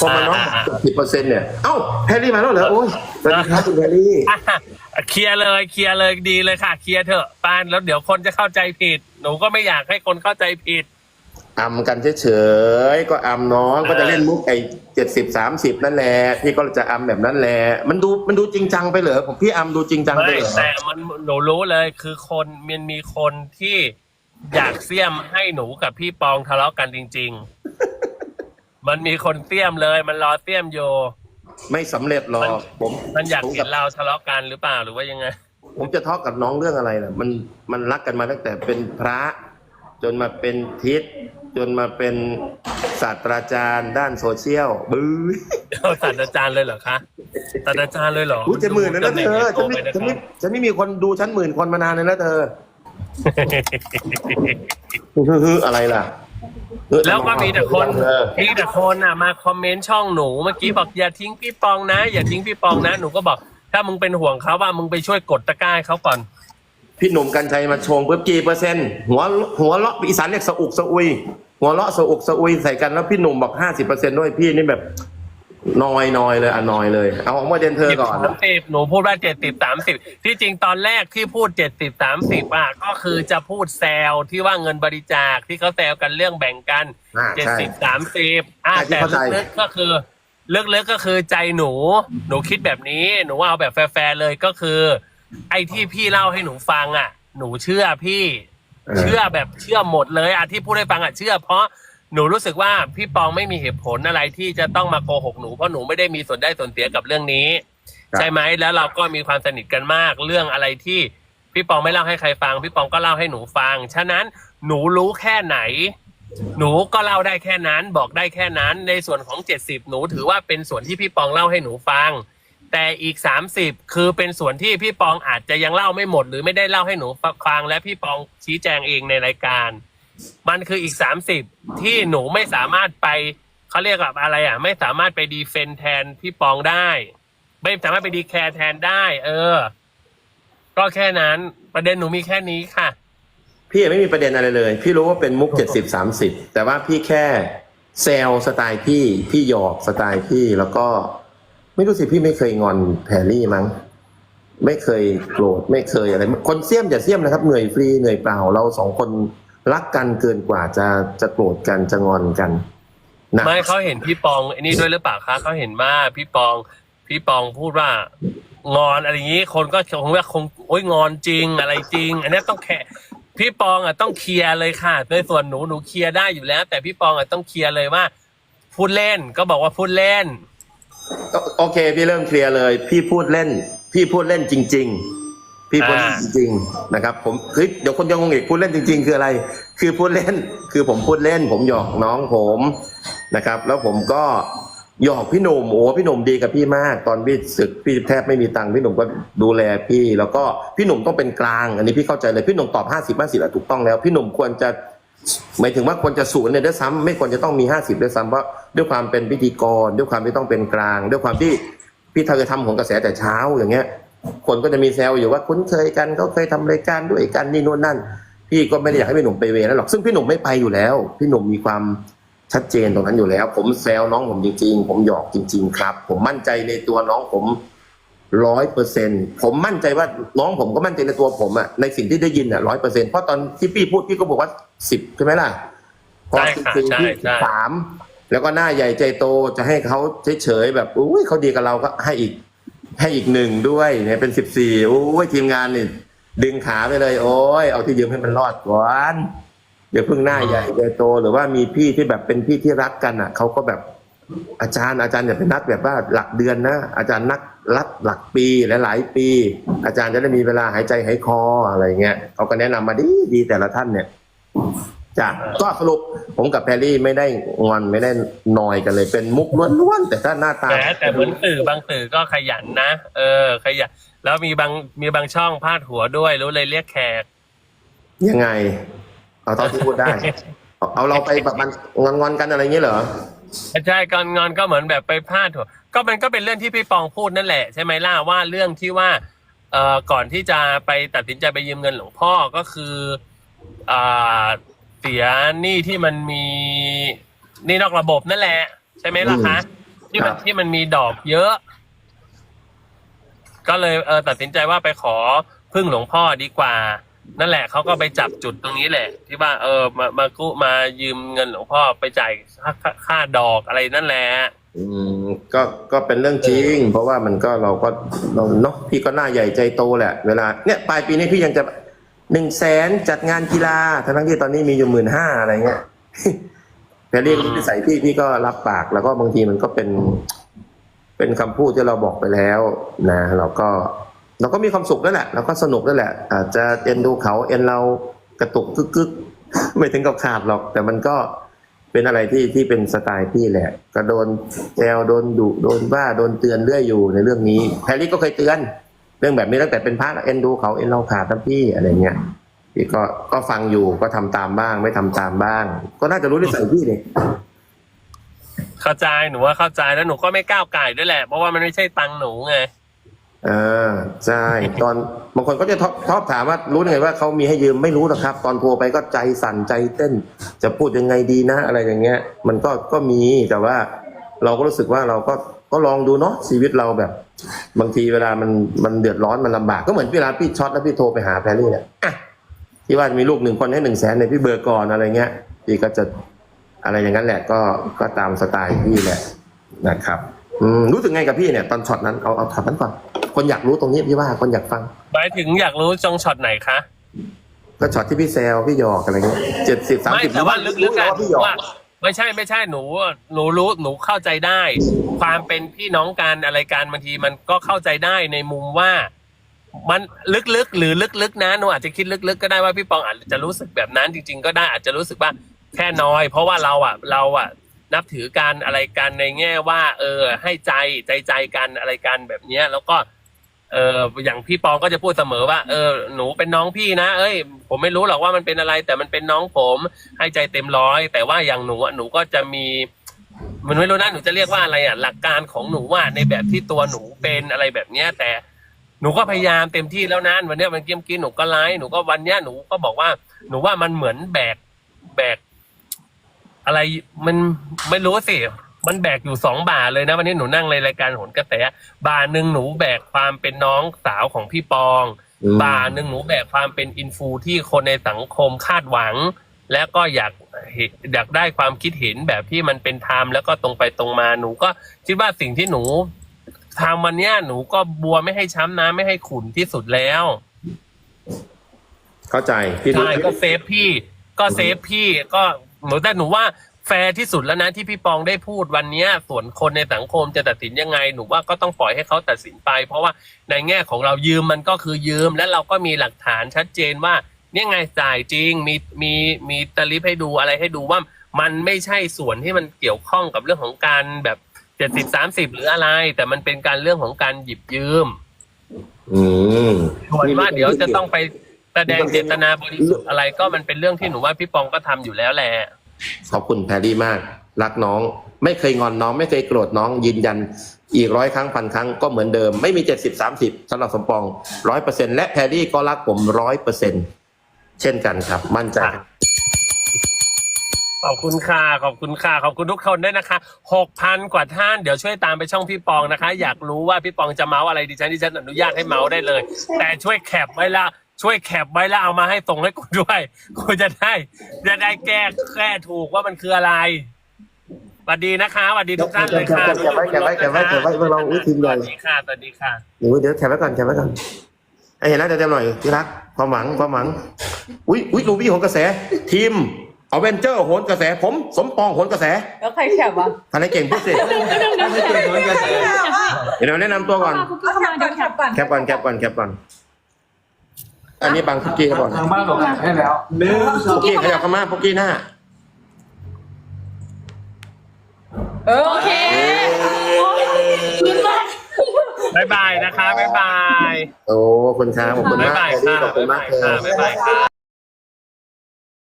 พอมาน้องอ่าสิบเปอร์เซ็นต์เนี่ย เอ้าแพรรี่มาแล้วเหรอ โอ้ยสวัสดีครับคุณแพรรี่อะเคลียร์เลยเคลียร์เลยดีเลยค่ะ เคลียร์เถอะปานแล้วเดี๋ยวคนจะเข้าใจผิด หนูก็ไม่อยากให้คนเข้าใจผิดอำกันเฉยๆก็อำน้องก็จะเล่นมุกไอ้เจ็ดสิบสามสิบนั่นแหละพี่ก็จะอำแบบนั้นแหละมันดูมันดูจริงจังไปเหรอผมพี่อำดูจริงจังไปไม่เหรอแต่มันหนูรู้เลยคือคนมันมีคนที่อยากเสี่ยมให้หนูกับพี่ปองทะเลาะกันจริง ๆ มันมีคนเสี่ยมเลย มันรอเสี่ยมโยไม่สำเร็จหรอกผมมันอยากผมเห็นเราทะเลาะกันหรือเปล่าหรือว่ายังไง ผมจะทอกกับน้องเรื่องอะไรล่ะมันมันรักกันมาตั้งแต่เป็นพระ จนมาเป็นทิศจนมาเป็นศาสตราจารย์ด้านโซเชียลบื้อเอาศาสตราจารย์เลยเหรอคะศาสตราจารย์เลยเหรออุ้ยจะหมื่นแล้วนะเธอตำฉันแหไม่งใหญ่โตฉันไปไม่นะคฉันไม่มีคนดูฉันหมื่นคนมานานเลยนะเธอ ฮึอะไรล่ะเออ แล้วก็มีแต่คนเออมีแต่คนอะมาคอมเมนต์ช่องหนูเมื่อกี้บอกอย่าทิ้งพี่ปองนะ อย่าทิ้งพี่ปองนะหนูก็บอก ถ้ามึงเป็นห่วงเขาว่ามึงไปช่วยกดตะกร้าให้เขาก่อน พี่หนุ่มกัญชัยมาชงเพิ่มกี่เปอร์เซ็นต์หัวหัวเลาะอีสานเรียกสะอุกสะอุยหัวเลาะสะอุกสะอุยใส่กันแล้วพี่หนุ่มบอกห้าสิบเปอร์เซ็นต์ด้วยพี่นี่แบบ นอยนอยเลยอะนอยเลย เอาของมาเดนเธอก่อน สามสิบหนูพูดว่าเจ็ดสิบสามสิบที่จริงตอนแรกที่พูดเจ็ดสิบสามสิบอะก็คือจะพูดแซวที่ว่าเงินบริจาคที่เขาแซวกันเรื่องแบ่งกันอ่าเจ็ดใช่สิบสามสิบอะใช่ที่แต่เข้าใจ ลึกๆก็คือลึกๆก็คือใจหนู หนูคิดแบบนี้ หนูเอาแบบแฟร์ๆเลยก็คือ ไอ้ที่พี่เล่าให้หนูฟังอะ หนูเชื่อพี่ เชื่อแบบเชื่อหมดเลยอะที่พูดให้ฟังอะเชื่อเพราะ หนูรู้สึกว่าพี่ปองไม่มีเหตุผลอะไรที่จะต้องมาโกหกหนูเพราะหนูไม่ได้มีส่วนได้ส่วนเสียกับเรื่องนี้ครับใช่ไหมแล้วเราก็มีความสนิทกันมากเรื่องอะไรที่พี่ปองไม่เล่าให้ใครฟัง พี่ปองก็เล่าให้หนูฟัง ฉะนั้นหนูรู้แค่ไหน หนูก็เล่าได้แค่นั้น บอกได้แค่นั้น ในส่วนของเจ็ดสิบหนูถือว่าเป็นส่วนที่พี่ปองเล่าให้หนูฟัง แต่อีกสามสิบคือเป็นส่วนที่พี่ปองอาจจะยังเล่าไม่หมด หรือไม่ได้เล่าให้หนูฟังและพี่ปองชี้แจงเองในรายการ มันคืออีกสามสิบที่หนูไม่สามารถไปเขาเรียกว่าอะไรอะ ไม่สามารถไปดีเฟนแทนพี่ปองได้ ไม่สามารถไปดีแคร์แทนได้ เออ ก็แค่นั้น ประเด็นหนูมีแค่นี้ค่ะ พี่ไม่มีประเด็นอะไรเลย พี่รู้ว่าเป็นมุกเจ็ดสิบสามสิบแต่ว่าพี่แค่แซลสไตล์พี่พี่หยอกสไตล์พี่แล้วก็ ไม่รู้สิพี่ไม่เคยงอนแพรรี่มั้งไม่เคยโกรธไม่เคยอะไร คนเสี่ยมอย่าเสี่ยมนะครับเหนื่อยฟรีเหนื่อยเปล่าเราสองคน รักกันเกินกว่าจะจะโกรธกันจะงอนกันนะไม่เขาเห็นพี่ปองไอ้นี่ด้วยหรือเปล่าคะเขาเห็นว่าพี่ปอง พี่ปองพูดว่างอนอะไรอย่างนี้ คนก็คงว่าคงโอ้ยงอนจริงอะไรจริง อันนี้ต้องแค่พี่ปองอะต้องเคลียร์เลยค่ะ ในส่วนหนูหนูเคลียร์ได้อยู่แล้ว แต่พี่ปองอะต้องเคลียร์เลยว่า พูดเล่นก็บอกว่าพูดเล่น โอโอเค พี่เริ่มเคลียร์เลย พี่พูดเล่น พี่พูดเล่นจริง ๆ พี่พูดเล่นจริงๆนะครับ ผมเฮ้ยเดี๋ยวคนยังงงอีกพูดเล่นจริง ๆ คืออะไร คือพูดเล่น คือผมพูดเล่น ผมหยอกน้องผมนะครับ แล้วผมก็หยอกพี่หนุ่มโอ้พี่หนุ่มดีกับพี่มาก ตอนพี่ศึกพี่แทบไม่มีตังค์พี่หนุ่มก็ดูแลพี่ แล้วก็พี่หนุ่มต้องเป็นกลาง อันนี้พี่เข้าใจเลยพี่หนุ่มตอบห้าสิบห้าสิบถูกต้องแล้ว พี่หนุ่มควรจะหมายถึงว่าควรจะศูนย์เนี่ยด้วยซ้ำไม่ควรจะต้องมีห้าสิบด้วยซ้ำเพราะด้วยความเป็นพิธีกร ด้วยความที่ต้องเป็นกลาง ด้วยความที่พี่เธอทำของกระแสแต่เช้าอย่างเงี้ย คนก็จะมีแซวอยู่ว่าคุ้นเคยกันเขาเคยทำรายการด้วยกันนี่นู่นนั่น พี่ก็ไม่ได้อยากให้พี่หนุ่มไปเวรนั้นหรอกซึ่งพี่หนุ่มไม่ไปอยู่แล้ว พี่หนุ่มมีความชัดเจนตรงนั้นอยู่แล้ว ผมแซวน้องผมจริง ๆ ผมหยอกจริง ๆ ครับ ผมมั่นใจในตัวน้องผมร้อยเปอร์เซ็นผมมั่นใจว่าน้องผมก็มั่นใจในตัวผมอะในสิ่งที่ได้ยินอะร้อยเปอร์เซ็นเพราะตอนที่พี่พูดพี่ก็บอกว่าสิบใช่ไหมล่ะพอใช่จค่ะริงใช่ๆที่ใช่สามแล้วก็หน้าใหญ่ใจโตจะให้เขาเฉยๆแบบอุ้ยเขาดีกับเราก็ให้อีก ให้อีกหนึ่งด้วยเนี่ยเป็นสิบสี่โอ้ยทีมงานนี่ดึงขาไปเลย โอ้ยเอาที่ยืมให้มันรอดก่อนเดี๋ยวเพิ่งหน้าใหญ่ใจโตหรือว่ามีพี่ที่แบบเป็นพี่ที่รักกันอะเขาก็แบบอาจารย์อาจารย์อย่าไปนัดแบบว่าหลักเดือนนะอาจารย์นักรัดหลักปีหลายปี อาจารย์จะได้มีเวลาหายใจหายคออะไรเงี้ยเขาก็แนะนำมาดีดีแต่ละท่านเนี่ย จ้ะก็สรุปผมกับแพรรี่ไม่ได้งอนไม่ได้นอยกันเลย เป็นมุกล้วนๆแต่ถ้าหน้าตาแต่แต่เหมือนสื่อบางสื่อก็ขยันนะเออ ขยันแล้วมีบางมีบางช่องพาดหัวด้วยรู้เลยเรียกแขก ยังไง เอาเท่าที่พูดได้เอาเอาเราไปแบบมันงอนๆกันอะไรอย่างเงี้ยเหรอใช่ก่อนงอนก็เหมือนแบบไปพาดหัวก็มันก็เป็นเรื่องที่พี่ปองพูดนั่นแหละใช่ไหมล่ะว่าเรื่องที่ว่าเอ่อก่อนที่จะไปตัดสินใจไปยืมเงินหลวงพ่อก็คืออ่าเสียหนี้ที่มันมีหนี่นอกระบบนั่นแหละ ใช่ไหมล่ะคะที่มันครับที่มันมีดอกเยอะ ก็เลยเออตัดสินใจว่าไปขอพึ่งหลวงพ่อดีกว่า นั่นแหละเขาก็ไปจับจุดตรงนี้แหละ ที่ว่า เออ มามากู้มายืมเงินหลวงพ่อไปจ่ายค่าค่าค่าดอกอะไรนั่นแหละอืมก็ก็เป็นเรื่องจริง เพราะว่ามันก็เราก็เราเนาะพี่ก็หน้าใหญ่ใจโตแหละ เวลาเนี่ยปลายปีนี้พี่ยังจะ หนึ่งแสนจัดงานกีฬาทั้งที่ตอนนี้มีอยู่หมื่นห้าอะไรเงี้ยแต่เรียกนิสัยพี่พี่ก็รับปากแล้วก็บางทีมันก็เป็น เป็นคำพูดที่เราบอกไปแล้วนะเราก็ เราก็มีความสุขนั่นแหละเราก็สนุกนั่นแหละ อาจจะเอ็นดูเขาเอ็นเรากระตุกกึกกึกไม่ถึงกับขาดหรอก แต่มันก็เป็นอะไรที่ที่เป็นสไตล์พี่แหละ ก็โดนแจวโดนดุโดนว่าโดนเตือนเรื่อยอยู่ในเรื่องนี้แพรรี่ก็เคยเตือน เรื่องแบบนี้ตั้งแต่เป็นพระเอ็นดูเขาเอ็นเราขาดนะพี่อะไรเงี้ยพี่ก็ก็ฟังอยู่ก็ทำตามบ้าง ไม่ทำตามบ้าง ก็น่าจะรู้นิสัยพี่เลยเข้าใจหนูว่าเข้าใจแล้วหนูก็ไม่ก้าวไก่ายด้วยแหละ เพราะว่ามันไม่ใช่ตังค์หนูไงอ่าใช่ตอนบางคนก็จะชอบถามว่ารู้ยังไงว่าเขามีให้ยืมไม่รู้หรอกครับ ตอนโทรไปก็ใจสั่นใจเต้น จะพูดยังไงดีนะ อะไรอย่างเงี้ย มันก็ก็มีแต่ว่าเราก็รู้สึกว่าเราก็ ก็ลองดูเนาะชีวิตเราแบบ บางทีเวลามันมันเดือดร้อนมันลำบากก็เหมือนเวลาพี่ช็อตแล้วพี่โทรไปหาแพรรี่เนี่ยอะที่ว่ามีลูกหนึ่งคนให้หนึ่งแสนเนี่ยพี่เบอร์ก่อนอะไรเงี้ยพี่ก็จะอะไรอย่างนั้นแหละก็ก็ตามสไตล์พี่แหละนะครับอืมรู้สึกไงกับพี่เนี่ยตอนช็อตนั้นเอาเอาช็อตนั้นก่อนคนอยากรู้ตรงนี้พี่ว่าคนอยากฟังหมายถึงอยากรู้จงช็อตไหนคะก็ช็อตที่พี่แซวพี่หยอกอะไรเงี้ยเจ็ดสิบสามไม่สิบแต่ว่าลึกๆอะว่าพี่หยอกว่า ไม่ใช่ไม่ใช่หนู หนูรู้หนูเข้าใจได้ ความเป็นพี่น้องกันอะไรกันบางทีมันก็เข้าใจได้ในมุมว่า มันลึกๆหรือลึกๆนะหนูอาจจะคิดลึกๆก็ได้ว่าพี่ปองอาจจะรู้สึกแบบนั้นจริง ๆ ก็ได้อาจจะรู้สึกว่าแค่น้อย เพราะว่าเราอะ เราอะ นับถือกันอะไรกันในแง่ว่า เออ ให้ใจใจใจกันอะไรกันแบบเนี้ย แล้วก็ เอออย่างพี่ปองก็จะพูดเสมอว่า เออ หนูเป็นน้องพี่นะ เอ้ย ผมไม่รู้หรอกว่ามันเป็นอะไร แต่มันเป็นน้องผมให้ใจเต็มร้อย แต่ว่าอย่างหนูอะหนูก็จะมี มันไม่รู้นะหนูจะเรียกว่าอะไรอะหลักการของหนูว่าในแบบที่ตัวหนูเป็นอะไรแบบเนี้ย แต่หนูก็พยายามเต็มที่แล้วนะวันเนี้ยมันเกี้ยมกี้หนูก็ไลฟ์หนูก็วันเนี้ยหนูก็บอกว่า หนูว่ามันเหมือนแบกแบก อะไรมันไม่รู้สิมันแบกอยู่สองบ่าเลยนะ วันนี้หนูนั่งในรายการโหนกระแสบ่าหนึ่งหนูแบกความเป็นน้องสาวของพี่ปอง อืมบ่าหนึ่งหนูแบกความเป็นอินฟูที่คนในสังคมคาดหวัง และก็อยากเห็นอยากได้ความคิดเห็นแบบที่มันเป็นธรรมแล้วก็ตรงไปตรงมาหนูก็คิดว่าสิ่งที่หนูทำวันเนี้ยหนูก็บัวไม่ให้ช้ำน้ำไม่ให้ขุนที่สุดแล้วเข้าใจพี่รู้ใช่ก็เซฟพี่ ก็เซฟพี่ก็หนูแต่หนูว่า แฟร์ที่สุดแล้วนะที่พี่ปองได้พูดวันเนี้ยส่วนคนในสังคมจะตัดสินยังไงหนูว่าก็ต้องปล่อยให้เขาตัดสินไป เพราะว่าในแง่ของเรายืมมันก็คือยืม และเราก็มีหลักฐานชัดเจนว่า เนี่ยไงจ่ายจริงมีมีมีตลิปให้ดูอะไรให้ดูว่ามันไม่ใช่ส่วนที่มันเกี่ยวข้องกับเรื่องของการแบบเจ็ดสิบสามสิบหรืออะไร แต่มันเป็นการเรื่องของการหยิบยืมอืมส่วนว่าเดี๋ยวจะต้องไปแสดงเจตนาบริสุทธิ์อะไรก็มันเป็นเรื่องที่หนูว่าพี่ปองก็ทำอยู่แล้วแหละ ขอบคุณแพรรี่มาก รักน้อง ไม่เคยงอนน้อง ไม่เคยโกรธน้อง ยืนยัน อีกร้อยครั้งพันครั้งก็เหมือนเดิม ไม่มีเจ็ดสิบสามสิบสำหรับสมปองร้อยเปอร์เซ็นและแพรรี่ก็รักผมร้อยเปอร์เซ็นเช่นกันครับ มั่นใจครับ ขอบคุณค่ะ ขอบคุณค่ะ ขอบคุณทุกคนด้วยนะคะหกพันกว่าท่าน เดี๋ยวช่วยตามไปช่องพี่ปองนะคะ อยากรู้ว่าพี่ปองจะเมาส์อะไรดิฉันดิฉันอนุญาตให้เมาส์ได้เลย แต่ช่วยแคปไว้ละ ช่วยแคปไว้แล้วเอามาให้ส่งให้กูด้วยกูจะได้ จะได้แก้แก้ถูกว่ามันคืออะไรสวัสดีนะคะสวัสดีทุกท่านเลยค่ะแคปไว้แคปไว้แคปไว้แคปไว้แคปไว้เราอุ๊ยทีมใหญ่สวัสดีค่ะสวัสดีค่ะเดี๋ยวเดี๋ยวแคปไว้ก่อนแคปไว้ก่อนไอ้เห็นแล้วเต็มๆหน่อยที่รักความหวังความหวัง อุ้ยอุ้ยลูบี้โหนกระแส ทีมเอาเวนเจอร์โหนกระแส ผมสมปองโหนกระแส แล้วใครแคบวะทนายเก่งพูดสิเดี๋ยวเราแนะนำตัวก่อนคุกกี้เข้ามาเดี๋ยวแคบก่อนแคปก่อนแคปก่อนแคปก่อน อันนี้บางคุกกี้ครับก่อนทางบ้านบอกให้แล้วหนึ่งสองคุกกี้ขยับเข้ามาคุกกี้หน้า เออโอเคบ๊ายบายนะคะบ๊ายบาย โอ้ขอบคุณครับขอบคุณบ๊ายมากบายแพรรี่ค่ะขอบคุณบ๊ายมาบากยเลยค่ะบ๊ายบายค่ะ